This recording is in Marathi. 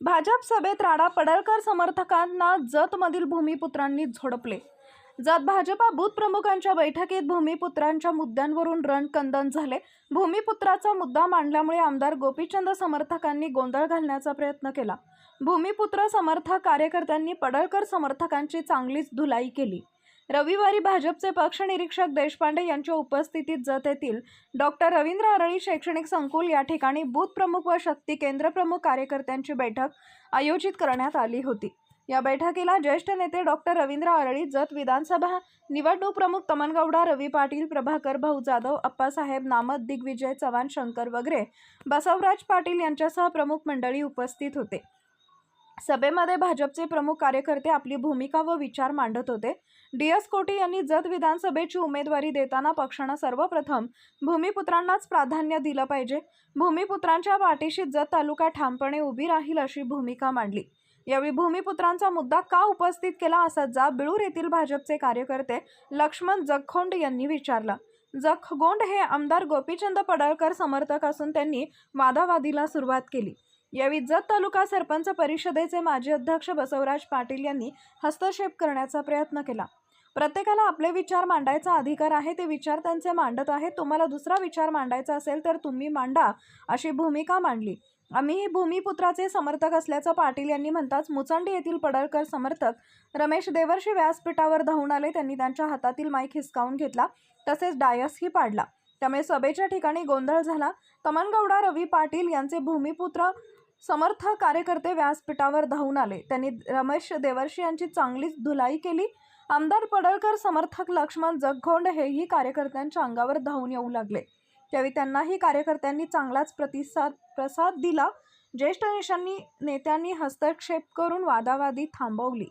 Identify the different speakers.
Speaker 1: भाजप सभेत राडा पडळकर समर्थकांना जतमधील भूमिपुत्रांनी झोडपले. जत भाजपा बूथ प्रमुखांच्या बैठकीत भूमिपुत्रांच्या मुद्द्यांवरून रणकंदन झाले. भूमिपुत्राचा मुद्दा मांडल्यामुळे आमदार गोपीचंद समर्थकांनी गोंधळ घालण्याचा प्रयत्न केला. भूमिपुत्र समर्थक कार्यकर्त्यांनी पडळकर समर्थकांची चांगलीच धुलाई केली. रविवारी भाजपचे पक्ष निरीक्षक देशपांडे यांच्या उपस्थितीत जत येथील डॉक्टर रवींद्र अरळी शैक्षणिक संकुल या ठिकाणी बूथ प्रमुख व शक्ती केंद्र प्रमुख कार्यकर्त्यांची बैठक आयोजित करण्यात आली होती. या बैठकीला ज्येष्ठ नेते डॉक्टर रवींद्र अरळी जत विधानसभा निवडणूक प्रमुख तमनगौडा रवी पाटील प्रभाकर भाऊ जाधव अप्पासाहेब नामत दिग्विजय चव्हाण शंकर वगैरे बसवराज पाटील यांच्यासह प्रमुख मंडळी उपस्थित होते. सभेमध्ये भाजपचे प्रमुख कार्यकर्ते आपली भूमिका व विचार मांडत होते. डी एस कोटी यांनी जत विधानसभेची उमेदवारी देताना पक्षानं सर्वप्रथम भूमिपुत्रांनाच प्राधान्य दिलं पाहिजे. भूमिपुत्रांच्या पाठीशी जत तालुका ठामपणे उभी राहील अशी भूमिका मांडली. यावेळी भूमिपुत्रांचा मुद्दा का उपस्थित केला असा जाब बिळूर येथील भाजपचे कार्यकर्ते लक्ष्मण जगखोंड यांनी विचारला. जखगोंड हे आमदार गोपीचंद पडळकर समर्थक असून त्यांनी वादावादीला सुरुवात केली. या जत तालुका सरपंच परिषदेचे माजी अध्यक्ष बसवराज पाटील यांनी हस्तक्षेप करण्याचा प्रयत्न केला. प्रत्येकाला आपले विचार मांडायचा अधिकार आहे ते विचार त्यांचे मांडत आहेत तुम्हाला दुसरा विचार मांडायचा असेल तर तुम्ही मांडा अशी भूमिका मांडली. आम्ही भूमिपुत्राचे समर्थक असल्याचं पाटील यांनी म्हणताच मुचंडी येथील पडळकर समर्थक रमेश देवर्षी व्यासपीठावर धावून आले. त्यांनी त्यांच्या हातातील माईक हिसकावून घेतला तसेच डायसही पाडला. त्यामुळे सभेच्या ठिकाणी गोंधळ झाला. तमनगौडा रवी पाटील यांचे भूमिपुत्र समर्थक कार्यकर्ते व्यासपीठावर धावून आले. त्यांनी रमेश देवर्षी यांची चांगलीच धुलाई केली. आमदार पडळकर समर्थक लक्ष्मण जगखोंड हेही कार्यकर्त्यांच्या अंगावर धावून येऊ लागले. त्यावेळी त्यांनाही कार्यकर्त्यांनी चांगलाच प्रतिसाद प्रसाद दिला. ज्येष्ठ नेशांनी नेत्यांनी हस्तक्षेप करून वादावादी थांबवली.